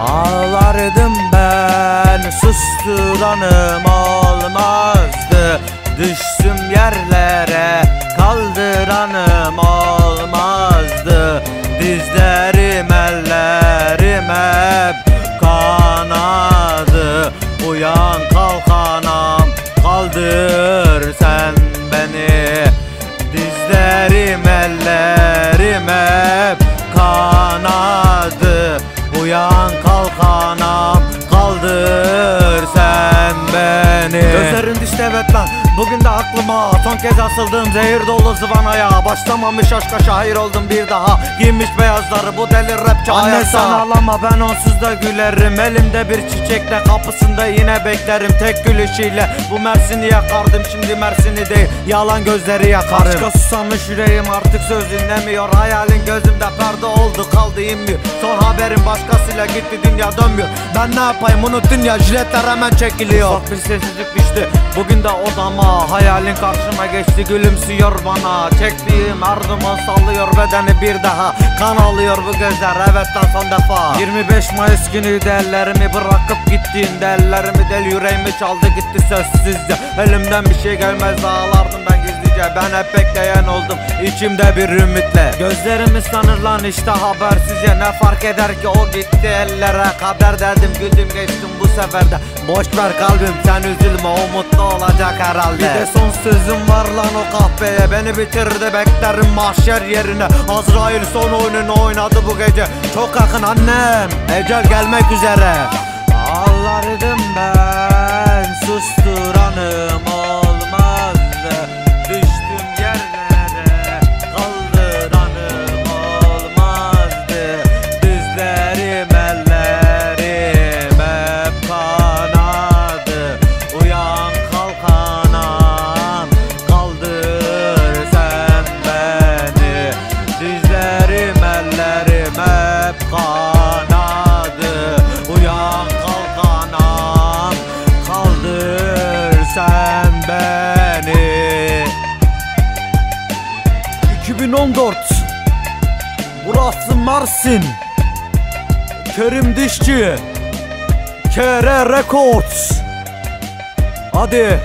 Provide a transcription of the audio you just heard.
Ağlardım ben susturanım olmazdı. Düştüm yerlere kaldıranım olmazdı. Dizlerim ellerim hep kanadı. Uyan kalk anam kaldır sen beni. Dizlerim ellerim hep անկալ խանամ beni Gözlerin düştü evet lan bugün de aklıma Son kez asıldım zehir dolu zıvanaya Başlamamış aşka şahir oldum bir daha. Giymiş beyazları bu deli rapçi Anne ayakta. sen ağlama ben onsuz da gülerim. Elimde bir çiçekle kapısında yine beklerim. Tek gülüşüyle bu Mersin'i yakardım. Şimdi Mersin'i değil yalan gözleri yakarım. Aşka susamış yüreğim artık söz dinlemiyor. Hayalin gözümde perde oldu kaldı inmiyor. Son haberim başkasıyla gitti dünya dönmüyor. Ben ne yapayım? Unuttun ya jiletler hemen çekiliyor. Ufak bir düştü bugün de odama Hayalin karşıma geçti gülümsüyor bana. Çektiğim ardımı sallıyor bedeni bir daha. Kan alıyor bu gözler evet lan son defa. 25 Mayıs günü ellerimi bırakıp gittiğinde Ellerimi del yüreğimi çaldı gitti sessizce Elimden bir şey gelmez ağlardım ben gizlice Ben hep bekleyen oldum içimde bir ümitle. Gözlerimi sanır lan işte habersizce Ne fark eder ki? O gitti ellere Kader dedim güldüm geçtim bu seferde Boş ver kalbim sen üzülme o mutlu olacak herhalde. Bir de son sözüm var lan o kahpeye Beni bitirdi beklerim mahşer yerine. Azrail son oyununu oynadı bu gece Çok yakın annem. Ecel gelmek üzere. Ağlardım ben 2014 Burası Mersin. Kerim Dişçi. KR Records. Hadi